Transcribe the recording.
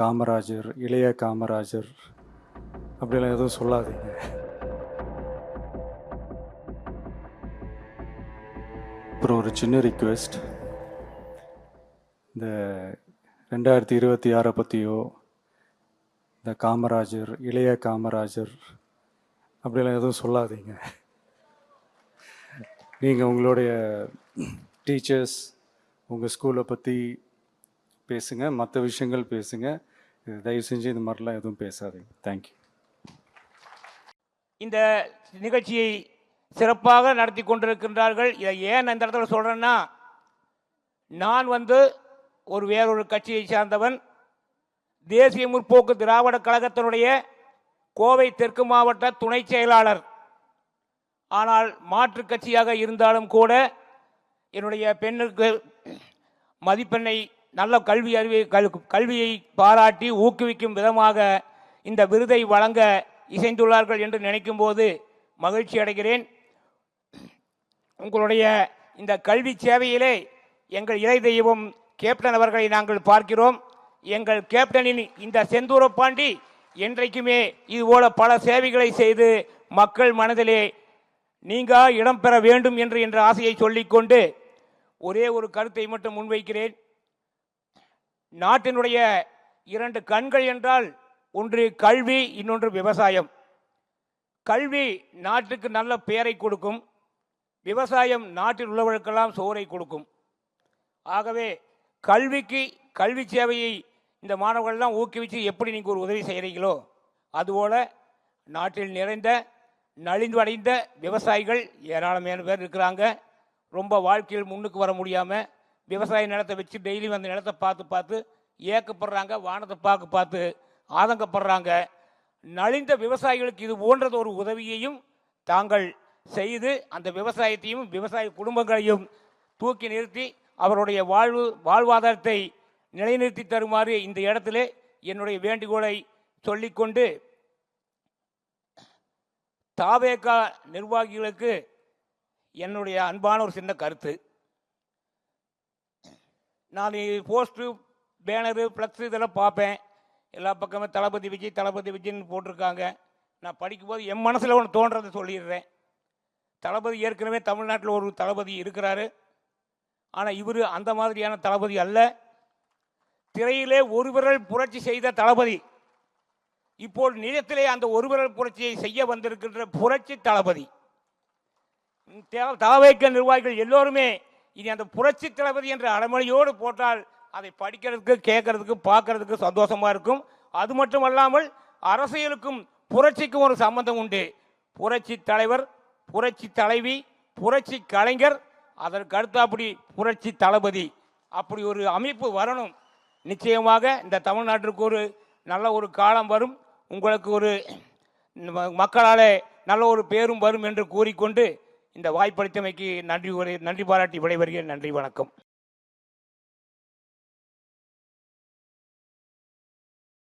காமராஜர் இளைய காமராஜர் அப்படிலாம் எதுவும் சொல்லாதீங்க. அப்புறம் ஒரு சின்ன ரிக்வெஸ்ட் இந்த ரெண்டாயிரத்தி இருபத்தி ஆறை பற்றியோ இந்த காமராஜர் இளைய காமராஜர் அப்படிலாம் எதுவும் சொல்லாதீங்க. நீங்கள் உங்களுடைய டீச்சர்ஸ் உங்கள் ஸ்கூலை பற்றி பேசுங்க மற்ற விஷயங்கள் பேசுங்க. இது தயவு செஞ்சு இந்த மாதிரிலாம் எதுவும் பேசாதீங்க. தேங்க்யூ இந்த நிகழ்ச்சியை சிறப்பாக நடத்தி கொண்டிருக்கின்றார்கள். இதை ஏன் இந்த இடத்துல சொல்கிறேன்னா நான் வந்து ஒரு வேறொரு கட்சியை சார்ந்தவன். தேசிய முற்போக்கு திராவிட கழகத்தினுடைய கோவை தெற்கு மாவட்ட துணை செயலாளர். ஆனால் மாற்றுக் கட்சியாக இருந்தாலும் கூட என்னுடைய பெண்ணுக்கு மதிப்பெண்ணை நல்ல கல்வி அறிவை கல்- கல்வியை பாராட்டி ஊக்குவிக்கும் விதமாக இந்த விருதை வழங்க இசைந்துள்ளார்கள் என்று நினைக்கும் போது மகிழ்ச்சி அடைகிறேன். உங்களுடைய இந்த கல்வி சேவையிலே எங்கள் இறை தெய்வம் கேப்டன் அவர்களை நாங்கள் பார்க்கிறோம். எங்கள் கேப்டனின் இந்த செந்தூர பாண்டி என்றைக்குமே இதுபோல பல சேவைகளை செய்து மக்கள் மனதிலே நீங்க இடம் பெற வேண்டும் என்று என்ற ஆசையை சொல்லிக்கொண்டு ஒரே ஒரு கருத்தை மட்டும் முன்வைக்கிறேன். நாட்டினுடைய இரண்டு கண்கள் என்றால் ஒன்று கல்வி இன்னொன்று விவசாயம். கல்வி நாட்டுக்கு நல்ல பெயரை கொடுக்கும். விவசாயம் நாட்டில் உள்ளவர்களுக்கெல்லாம் சோறை கொடுக்கும். ஆகவே கல்விக்கு கல்வி சேவையை இந்த மாணவர்கள்லாம் ஊக்குவித்து எப்படி நீங்கள் ஒரு உதவி செய்கிறீங்களோ அதுபோல் நாட்டில் நிறைந்த நலிந்து அடைந்த விவசாயிகள் ஏராளமான பேர் இருக்கிறாங்க. ரொம்ப வாழ்க்கையில் முன்னுக்கு வர முடியாமல் விவசாய நிலத்தை வச்சு டெய்லி அந்த நிலத்தை பார்த்து பார்த்து ஏக்கப்படுறாங்க வானத்தை பார்க்க பார்த்து ஆதங்கப்படுறாங்க. நலிந்த விவசாயிகளுக்கு இது போன்றது ஒரு உதவியையும் தாங்கள் செய்து அந்த விவசாயத்தையும் விவசாய குடும்பங்களையும் தூக்கி நிறுத்தி அவருடைய வாழ்வு வாழ்வாதாரத்தை நிலைநிறுத்தி தருமாறு இந்த இடத்துல என்னுடைய வேண்டுகோளை சொல்லிக்கொண்டு தாவேகா நிர்வாகிகளுக்கு என்னுடைய அன்பான ஒரு சின்ன கருத்து. நான் போஸ்ட்டு பேனரு ஃப்ளக்ஸு இதெல்லாம் பார்ப்பேன். எல்லா பக்கமும் தளபதி விஜய் தளபதி விஜய்னு போட்டிருக்காங்க. நான் படிக்கும்போது என் மனசில் ஒன்று தோன்றதை சொல்லிடுறேன். தளபதி ஏற்கனவே தமிழ்நாட்டில் ஒரு தளபதி இருக்கிறாரு. ஆனால் இவர் அந்த மாதிரியான தளபதி அல்ல. திரையிலே ஒரு விரல் புரட்சி செய்த தளபதி. இப்போ நிஜத்திலே அந்த ஒரு விரல் புரட்சியை செய்ய வந்திருக்கின்ற புரட்சி தளபதி. தாவேக்க நிர்வாகிகள் எல்லோருமே இனி அந்த புரட்சி தளபதி என்ற அடமொழியோடு போட்டால் அதை படிக்கிறதுக்கு கேட்கறதுக்கு பார்க்கறதுக்கு சந்தோஷமா இருக்கும். அது மட்டும் அல்லாமல் அரசியலுக்கும் புரட்சிக்கும் ஒரு சம்பந்தம் உண்டு. புரட்சி தலைவர் புரட்சி தலைவி புரட்சி கலைஞர் அதற்கு அடுத்தாப்படி புரட்சி தளபதி. அப்படி ஒரு அமைப்பு வரணும். நிச்சயமாக இந்த தமிழ்நாட்டிற்கு ஒரு நல்ல ஒரு காலம் வரும். உங்களுக்கு ஒரு மக்களால் மக்களாலே நல்ல ஒரு பேரும் வரும் என்று கூறிக்கொண்டு இந்த வாய்ப்பளித்தமைக்கு நன்றி நன்றி பாராட்டி விடைபெறுகிறேன். நன்றி வணக்கம்.